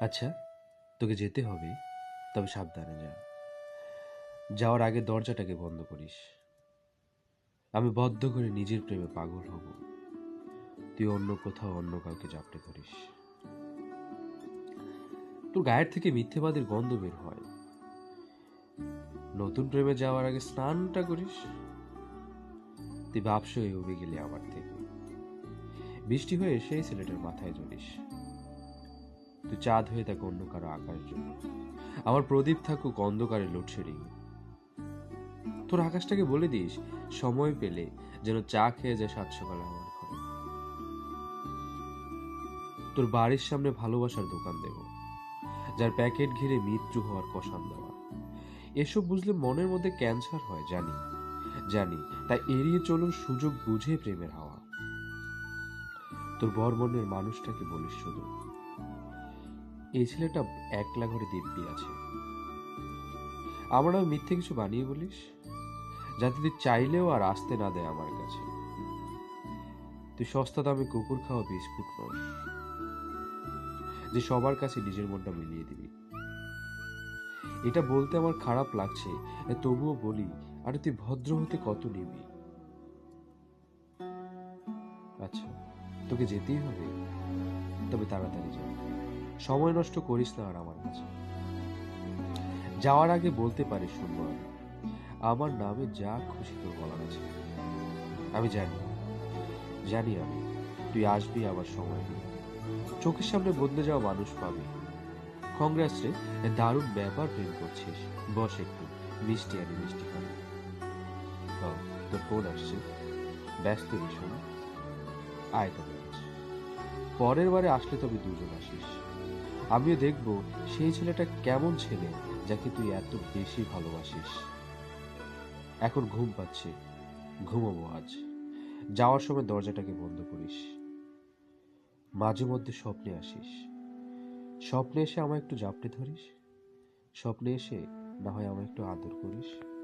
আচ্ছা তোকে যেতে হবে, তবে সাবধানে যা। যাওয়ার আগে দরজাটাকে বন্ধ করিস। আমি বদ্ধ করে নিজের প্রেমে পাগল হব। তুই অন্য কোথাও অন্য কাউকে জাপটে ধরিস। তোর গায়ের থেকে মিথ্যেবাদের গন্ধ বের হয়। নতুন প্রেমে যাওয়ার আগে স্নানটা করিস। তুই বাপস হয়ে উবে গেলি আমার থেকে। বৃষ্টি হয়ে সেই ছেলেটার মাথায় জ্বলিস তুই চাঁদ হয়ে থাক অন্য কারও আকাশ জন্য। আমার প্রদীপ থাকুক অন্ধকারে লোডশেডিং তোর আকাশটাকে বলে দিস, সময় পেলে যেন চা খেয়ে যায় সাত সকালে আমার ঘরে। তোর বাড়ির সামনে ভালোবাসার দোকান দেব, যার প্যাকেট ঘিরে মৃত্যু হওয়ার কষান দেওয়া। এসব বুঝলে মনের মধ্যে ক্যান্সার হয়, জানি জানি, তাই এড়িয়ে চলুন সুযোগ বুঝে প্রেমের হাওয়া। তোর বর্মনের মানুষটাকে বলিস শুধু। এই ছেলেটা একলা ঘরে দিব্যি আছে। আমার নামে মিথ্যে কিছু বানিয়ে বলিস? যাতে তুই চাইলেও আর আসতে না দেয় আমার কাছে। তুই সস্তা দামে কুকুর খাওয়া বিস্কুট নস যে সবার কাছে নিজের মনটা মিলিয়ে দিবি। এটা বলতে আমার খারাপ লাগছে, তবুও বলি, আরে তুই ভদ্র হতে কত নিবি? আচ্ছা তোকে যেতেই হবে, তবে তাড়াতাড়ি যা। সময় নষ্ট করিস না আর আমার কাছে। যাওয়ার আগে বলতে পারিস শুনব আমি আমার নামে যা খুশি তোর বলার আছে। আমি জানি জানি আমি, তুই আসবি আবার সময় নিয়ে। চোখের সামনে বদলে যাওয়া মানুষ পাবি। কংগ্রেস রে, দারুণ ব্যাপার প্রেম করছিস। বস একটু, মিষ্টি আনি, মিষ্টি খাবি তোর ফোন আসছে। ব্যস্ত ভীষণ আয় তবে পরের বারে আসলে তবে দুজন আসিস। আমিও দেখব সেই ছেলেটা কেমন ছেলে যাকে তুই এত বেশি ভালোবাসিস। এখন ঘুম পাচ্ছে। ঘুমাবো আজ। যাওয়ার সময় দরজাটাকে বন্ধ করিস। মাঝে মধ্যে স্বপ্নে আসিস। স্বপ্নে এসে আমায় একটু জাপটে ধরিস। স্বপ্নে এসে না হয় আমায় একটু আদর করিস।